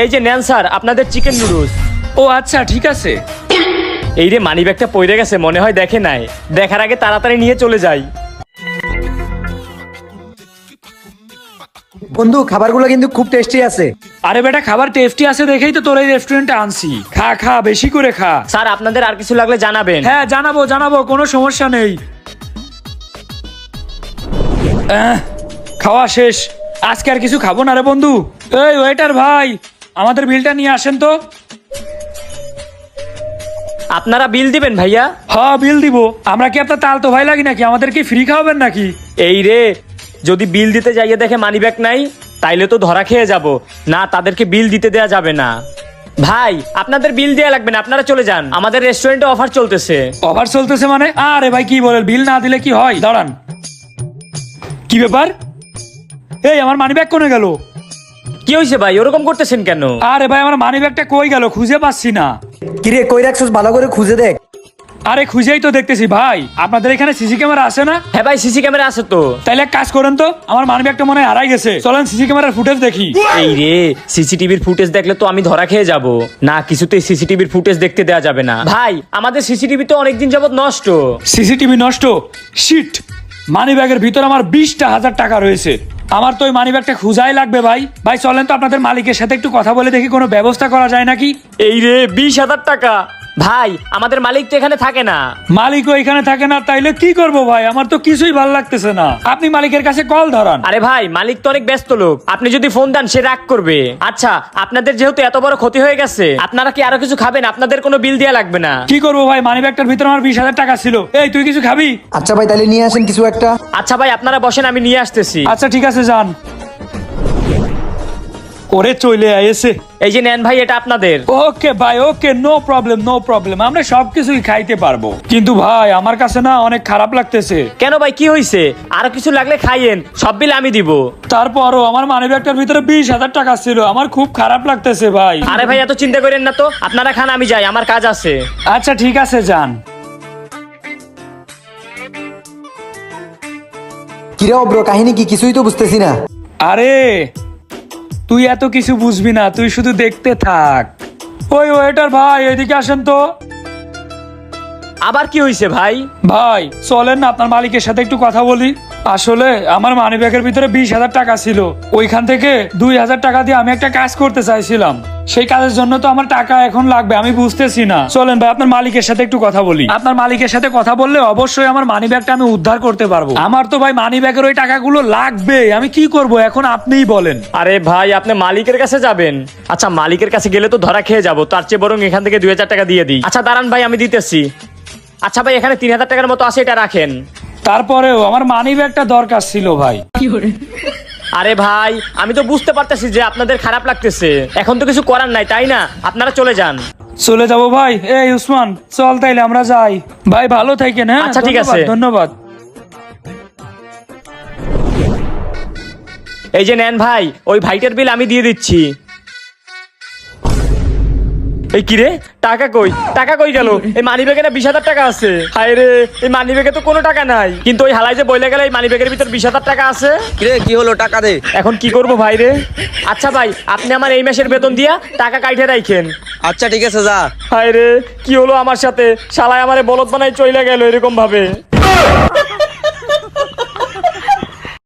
এই যে নেন স্যার আপনাদের চিকেন নুডলস ও আচ্ছা ঠিক আছে। এই রে মানি ব্যাগটা পড়ে গেছে মনে হয় দেখে নাই। দেখার আগে তাড়াতাড়ি নিয়ে চলে যাই। বন্ধু খাবারগুলো কিন্তু খুব টেস্টি আছে। আরে বেটা খাবার টেস্টি আছে দেখেই তো তোর এই রেস্টুরেন্টে আনছি। খা খা বেশি করে খা। স্যার আপনাদের আর কিছু লাগলে জানাবেন। হ্যাঁ জানাব জানাব কোনো সমস্যা নেই। আহ, খাওয়া শেষ। আজকে আর কিছু খাব না রে বন্ধু। এই ওয়েটার ভাই। আমাদের বিলটা নিয়ে আসেন তো। আপনারা বিল দিবেন ভাইয়া? হ্যাঁ বিল দিব। আমরা কি আপনার তাল তো ভাই লাগি নাকি? আমাদের কি ফ্রি খাওয়াবেন নাকি? এই রে যদি বিল দিতে যাইয়ে দেখে মানি ব্যাগ নাই তাইলে তো ধরা খেয়ে যাব। না তাদেরকে বিল দিতে দেয়া যাবে না। ভাই আপনাদের বিল দেয়া লাগবে না আপনারা চলে যান। আমাদের রেস্টুরেন্টে অফার চলতেছে। অফার চলতেছে মানে? আরে ভাই কি বলেন? বিল না দিলে কি হয়? দাঁড়ান। কি ব্যাপার? এই আমার মানি ব্যাগ কোনে গেল? কি হয়েছে ভাই? ওরকম করতেছেন কেন? আরে ভাই আমার মানি ব্যাগটা কই গেল? খুঁজে পাচ্ছি না। কিরে কই রাখছিস? ভালো করে খুঁজে দেখ। আরে খুঁজেই তো দেখতেছি। ভাই আপনাদের এখানে সিসি ক্যামেরা আছে না? হ্যাঁ ভাই সিসি ক্যামেরা আছে তো। তাইলে এক কাজ করেন তো আমার মানি ব্যাগটা মনে হয় হারাই গেছে। চলেন সিসি ক্যামেরার ফুটেজ দেখি। এই রে সিসিটিভির ফুটেজ দেখলে তো আমি ধরা খেয়ে যাব। না কিছুতেই সিসিটিভির ফুটেজ দেখতে দেওয়া যাবে না। ভাই আমাদের সিসিটিভি তো অনেকদিন যাবত নষ্ট। সিসিটিভি নষ্ট? শিট মানি ব্যাগের ভিতর আমার বিশটা হাজার টাকা রয়েছে। আমার তো ওই মানি ব্যাগটা খুঁজাই লাগবে ভাই। ভাই, চলেন তো আপনাদের মালিকের সাথে একটু কথা বলে দেখি কোনো ব্যবস্থা করা যায় নাকি? এই রে, বিশ হাজার টাকা। ভাই আমাদের মালিক তো এখানে থাকে না। মালিকও এখানে থাকে না তাইলে কি করব ভাই? আমার তো কিছুই ভালো লাগতেছে না। আপনি মালিকের কাছে কল ধরান। আরে ভাই মালিক তো অনেক ব্যস্ত লোক। আপনি যদি ফোন দেন সে রাগ করবে। আচ্ছা আপনাদের যেহেতু এত বড় ক্ষতি হয়ে গেছে আপনারা কি আরও কিছু খাবেন? আপনাদের কোনো বিল দেওয়া লাগবে না। কি করব ভাই? মানি ব্যাগটার ভিতরে আমার বিশ হাজার টাকা ছিল। এই তুই কিছু খাবি? আচ্ছা ভাই তাহলে নিয়ে আসেন কিছু একটা। আচ্ছা ভাই আপনারা বসেন আমি নিয়ে আসতেছি। আচ্ছা ঠিক আছে যান। ওরে চলে আইছে। এই যে নেন ভাই এটা আপনাদের। ওকে ভাই okay no problem no problem আমরা সবকিছুই খাইতে পারব। কিন্তু ভাই আমার কাছে না অনেক খারাপ লাগতেছে। কেন ভাই কি হয়েছে আরও কিছু লাগলে খাইয়েন সব বিল আমি দিব। তারপরও আমার মানি ব্যাগটার ভিতরে বিশ হাজার টাকা ছিল। আমার খুব খারাপ লাগতেছে ভাই। আরে ভাই এত চিন্তা করেন না তো। আপনারা খান আমি যাই আমার কাজ আছে। আচ্ছা ঠিক আছে যান। কিরে অব্র কাহিনী কি কিছুই তো বুঝতেছি না। আরে তুই এত কিছু বুঝবি না তুই শুধু দেখতে থাক। ওই ওয়েটার ভাই এদিকে আসেন তো। আবার কি হয়েছে ভাই? ভাই চলেন না আপনার মালিকের সাথে একটু কথা বলি। আসলে আমার মানি ব্যাগের ভিতরে বিশ হাজার টাকা ছিল। ওইখান থেকে দুই হাজার টাকা দিয়ে আমি একটা কাজ করতে চাইছিলাম। সেই কাজের জন্য তো আমার টাকা এখন লাগবে, আমি বুঝতেছি না। চলেন ভাই, আপনার মালিকের সাথে একটু কথা বলি। আপনার মালিকের সাথে কথা বললে অবশ্যই আমার মানি ব্যাগটা আমি উদ্ধার করতে পারব। আমার তো ভাই মানি ব্যাগের ওই টাকাগুলো লাগবে, আমি কি করব এখন আপনিই বলেন। আরে ভাই, আপনি মালিকের কাছে যাবেন। আচ্ছা মালিকের কাছে গেলে তো ধরা খেয়ে যাব, তার চেয়ে বরং এখান থেকে দুই হাজার টাকা দিয়ে দিই। আচ্ছা দাঁড়ান ভাই, আমি দিতেছি। আচ্ছা ভাই, এখানে তিন হাজার টাকার মতো আছে, এটা রাখেন। তারপরেও আমার মানি ব্যাগটা দরকার ছিল ভাই। আরে ভাই আমি তো বুঝতে পারতেছি যে আপনাদের খারাপ লাগতেছে। এখন তো কিছু করার নাই তাই না? আপনারা চলে যান। চলে যাব ভাই। এই উসমান চল তাইলে আমরা যাই। ভাই ভালো থাকেন হ্যাঁ? আচ্ছা, ঠিক আছে। ধন্যবাদ, ধন্যবাদ এই যে নেন ভাই ওই ভাইটার বিল আমি দিয়ে দিচ্ছি। এই কিরে টাকা কই? টাকা কই গেল? এই মানি ব্যাগে না বিশ হাজার টাকা আছে। হায় রে এই মানি ব্যাগে তো কোনো টাকা নাই। কিন্তু ওই হালাই যে বইলে গেলে এই মানি ব্যাগের ভিতর বিশ হাজার টাকা আছে? কিরে কি হলো? টাকা দে। এখন কি করব ভাই রে? আচ্ছা ভাই আপনি আমার এই মাসের বেতন দিয়া টাকা কাইঠে রাখেন আচ্ছা ঠিক আছে যা। হায় রে কি হলো আমার সাথে? শালায় আমারে বলদ বানাই চইলা গেল এরকম ভাবে।